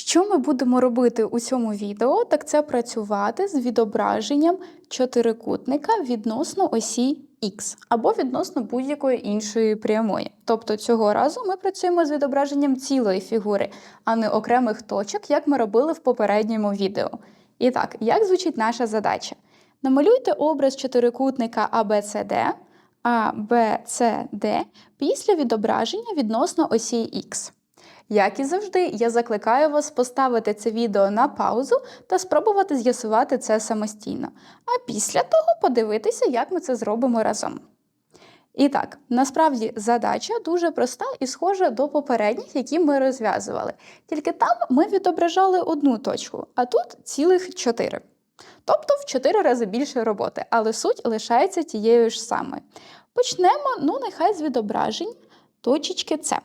Що ми будемо робити у цьому відео, так це працювати з відображенням чотирикутника відносно осі Х або відносно будь-якої іншої прямої. Тобто цього разу ми працюємо з відображенням цілої фігури, а не окремих точок, як ми робили в попередньому відео. І так, як звучить наша задача? Намалюйте образ чотирикутника ABCD, ABCD після відображення відносно осі Х. Як і завжди, я закликаю вас поставити це відео на паузу та спробувати з'ясувати це самостійно. А після того подивитися, як ми це зробимо разом. І так, насправді задача дуже проста і схожа до попередніх, які ми розв'язували. Тільки там ми відображали одну точку, а тут цілих чотири. Тобто в чотири рази більше роботи, але суть лишається тією ж самою. Почнемо, ну, нехай з відображень точечки С.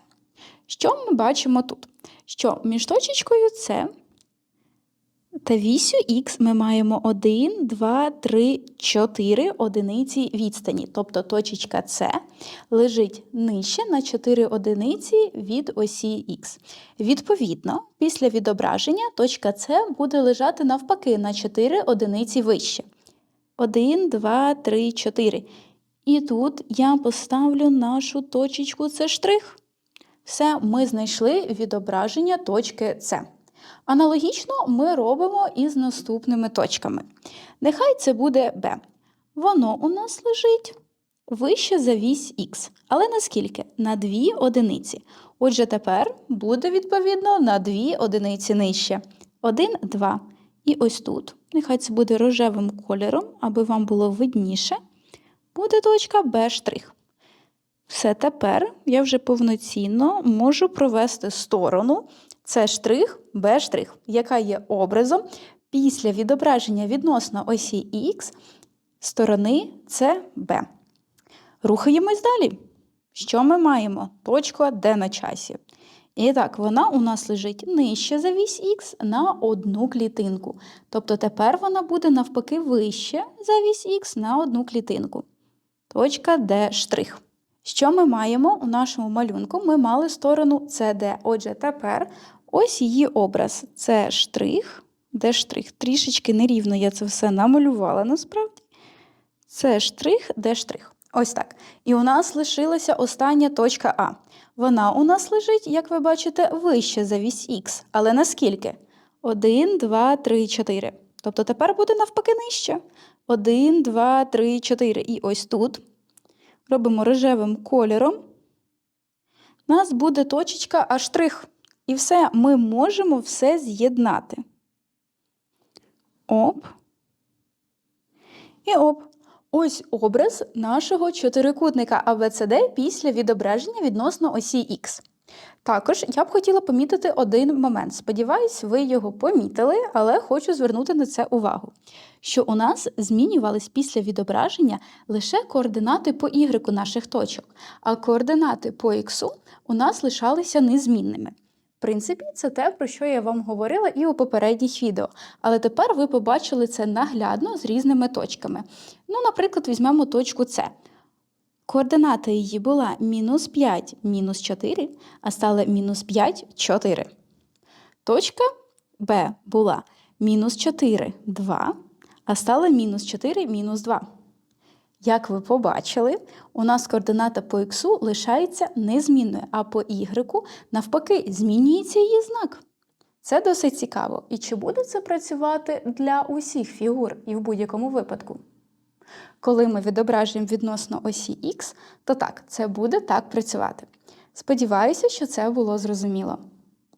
Що ми бачимо тут? Що між точечкою С та вісю Х ми маємо 1, 2, 3, 4 одиниці відстані. Тобто точечка С лежить нижче на 4 одиниці від осі Х. Відповідно, після відображення точка С буде лежати навпаки на 4 одиниці вище. 1, 2, 3, 4. І тут я поставлю нашу точечку С штрих. Все, ми знайшли відображення точки С. Аналогічно ми робимо і з наступними точками. Нехай це буде Б. Воно у нас лежить вище за вісь Х. Але наскільки? На 2 одиниці. Отже, тепер буде відповідно на 2 одиниці нижче. 1, 2. І ось тут, нехай це буде рожевим кольором, аби вам було видніше, буде точка Б. Все тепер я вже повноцінно можу провести сторону С штрих, Б штрих, яка є образом після відображення відносно осі Х сторони СБ. Рухаємось далі. Що ми маємо? Точка Д на часі. І так, вона у нас лежить нижче за вісь Х на одну клітинку. Тобто тепер вона буде навпаки вище за вісь Х на одну клітинку. Точка Д штрих. Що ми маємо у нашому малюнку? Ми мали сторону CD. Отже, тепер ось її образ. Це штрих, де штрих. Трішечки нерівно я це все намалювала насправді. Це штрих, де штрих. Ось так. І у нас лишилася остання точка А. Вона у нас лежить, як ви бачите, вище за вісь Х. Але наскільки? 1, 2, 3, 4. Тобто тепер буде навпаки нижче. 1, 2, 3, 4. І ось тут робимо рожевим кольором, у нас буде точечка А штрих. І все, ми можемо все з'єднати. Оп. І оп. Ось образ нашого чотирикутника ABCD після відображення відносно осі Х. Також я б хотіла помітити один момент. Сподіваюсь, ви його помітили, але хочу звернути на це увагу. Що у нас змінювались після відображення лише координати по Y наших точок, а координати по X у нас лишалися незмінними. В принципі, це те, про що я вам говорила і у попередніх відео. Але тепер ви побачили це наглядно з різними точками. Ну, наприклад, візьмемо точку С. Координата її була мінус 5, мінус 4, а стала мінус 5, 4. Точка Б була мінус 4, 2, а стала мінус 4, мінус 2. Як ви побачили, у нас координата по х лишається незмінною, а по y навпаки змінюється її знак. Це досить цікаво. І чи буде це працювати для усіх фігур і в будь-якому випадку? Коли ми відображуємо відносно осі Х, то так, це буде так працювати. Сподіваюся, що це було зрозуміло.